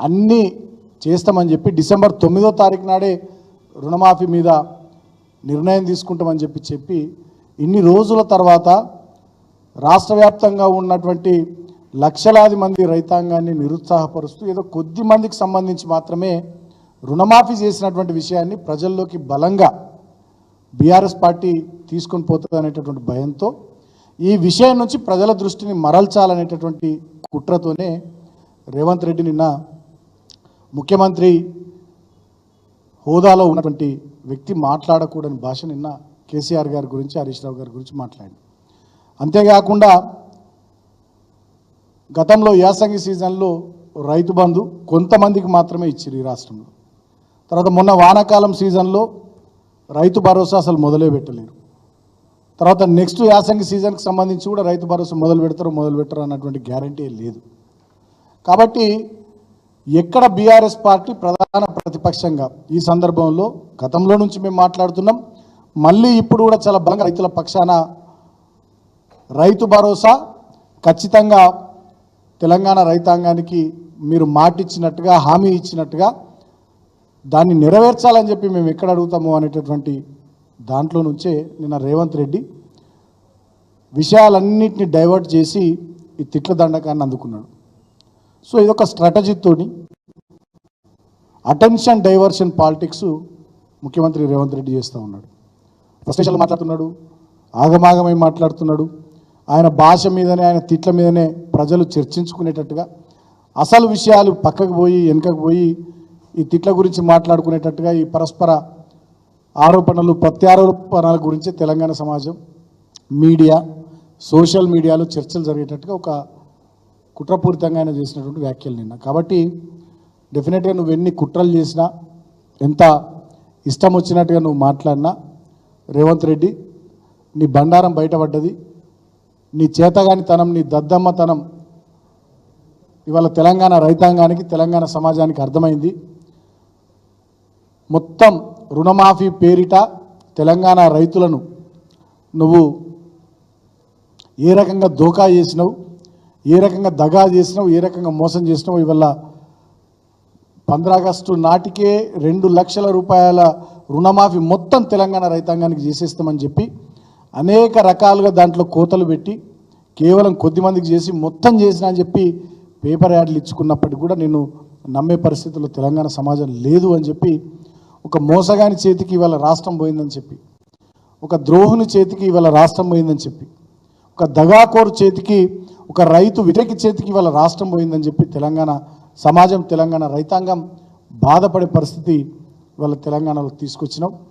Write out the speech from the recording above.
అన్నీ చేస్తామని చెప్పి డిసెంబర్ తొమ్మిదో తారీఖు నాడే రుణమాఫీ మీద నిర్ణయం తీసుకుంటామని చెప్పి చెప్పి ఇన్ని రోజుల తర్వాత రాష్ట్ర వ్యాప్తంగా ఉన్నటువంటి లక్షలాది మంది రైతాంగాన్ని నిరుత్సాహపరుస్తూ ఏదో కొద్ది మందికి సంబంధించి మాత్రమే రుణమాఫీ చేసినటువంటి విషయాన్ని ప్రజల్లోకి బలంగా బీఆర్ఎస్ పార్టీ తీసుకొని పోతుంది అనేటటువంటి భయంతో ఈ విషయం నుంచి ప్రజల దృష్టిని మరల్చాలనేటటువంటి కుట్రతోనే రేవంత్ రెడ్డి నిన్న ముఖ్యమంత్రి హోదాలో ఉన్నటువంటి వ్యక్తి మాట్లాడకూడని భాష నిన్న కేసీఆర్ గారి గురించి హరీష్ రావు గారి గురించి మాట్లాడి అంతేకాకుండా గతంలో యాసంగి సీజన్లో రైతు బంధు కొంతమందికి మాత్రమే ఇచ్చారు ఈ రాష్ట్రంలో. తర్వాత మొన్న వానాకాలం సీజన్లో రైతు భరోసా అసలు మొదలే పెట్టలేరు. తర్వాత నెక్స్ట్ యాసంగి సీజన్కి సంబంధించి కూడా రైతు భరోసా మొదలు పెడతారు మొదలు పెట్టరు అన్నటువంటి గ్యారంటీ లేదు. కాబట్టి ఎక్కడ బీఆర్ఎస్ పార్టీ ప్రధాన ప్రతిపక్షంగా? ఈ సందర్భంలో గతంలో నుంచి మేము మాట్లాడుతున్నాం. మళ్ళీ ఇప్పుడు కూడా చాలా బలంగా రైతుల పక్షాన రైతు భరోసా ఖచ్చితంగా తెలంగాణ రైతాంగానికి మీరు మాట ఇచ్చినట్టుగా హామీ ఇచ్చినట్టుగా దాన్ని నెరవేర్చాలని చెప్పి మేము ఎక్కడ అడుగుతాము అనేటటువంటి దాంట్లో నుంచే నిన్న రేవంత్ రెడ్డి విషయాలన్నింటినీ డైవర్ట్ చేసి ఈ తిట్ల దండకాన్ని అందుకున్నాడు. సో ఇదొక స్ట్రాటజీతోని అటెన్షన్ డైవర్షన్ పాలిటిక్స్ ముఖ్యమంత్రి రేవంత్ రెడ్డి చేస్తూ ఉన్నాడు. ఫ్రస్ట్రేషన్లో మాట్లాడుతున్నాడు. ఆగమాగమై మాట్లాడుతున్నాడు. ఆయన భాష మీదనే ఆయన తిట్ల మీదనే ప్రజలు చర్చించుకునేటట్టుగా అసలు విషయాలు పక్కకు పోయి వెనుకకు పోయి ఈ తిట్ల గురించి మాట్లాడుకునేటట్టుగా ఈ పరస్పర ఆరోపణలు ప్రత్యారోపణల గురించి తెలంగాణ సమాజం మీడియా సోషల్ మీడియాలో చర్చలు జరిగేటట్టుగా ఒక కుట్రపూరితంగా ఆయన చేసినటువంటి వ్యాఖ్యలు నిన్న. కాబట్టి డెఫినెట్గా నువ్వు ఎన్ని కుట్రలు చేసినా ఎంత ఇష్టం వచ్చినట్టుగా నువ్వు మాట్లాడినా రేవంత్ రెడ్డి నీ బండారం బయటపడ్డది నీ చేతగానితనం నీ దద్దమ్మతనం ఇవాళ తెలంగాణ రైతాంగానికి తెలంగాణ సమాజానికి అర్థమైంది. మొత్తం రుణమాఫీ పేరిట తెలంగాణ రైతులను నువ్వు ఏ రకంగా దోకా చేసినావు ఏ రకంగా దగా చేసినావు ఏ రకంగా మోసం చేసినావు ఇవల్ల ఆగస్టు నాటికే రెండు లక్షల రూపాయల రుణమాఫీ మొత్తం తెలంగాణ రైతాంగానికి చేసేస్తామని చెప్పి అనేక రకాలుగా దాంట్లో కోతలు పెట్టి కేవలం కొద్ది మందికి చేసి మొత్తం చేసిన అని చెప్పి పేపర్ యాడ్లు ఇచ్చుకున్నప్పటికీ కూడా నేను నమ్మే పరిస్థితుల్లో తెలంగాణ సమాజం లేదు అని చెప్పి ఒక మోసగాని చేతికి ఇవాళ రాష్ట్రం పోయిందని చెప్పి ఒక ద్రోహుని చేతికి ఇవాళ రాష్ట్రం పోయిందని చెప్పి ఒక దగాకోరు చేతికి ఒక రైతు విటకి చేతికి ఇవాళ రాష్ట్రం పోయిందని చెప్పి తెలంగాణ సమాజం తెలంగాణ రైతాంగం బాధపడే పరిస్థితి ఇవాళ తెలంగాణలో తీసుకొచ్చినాం.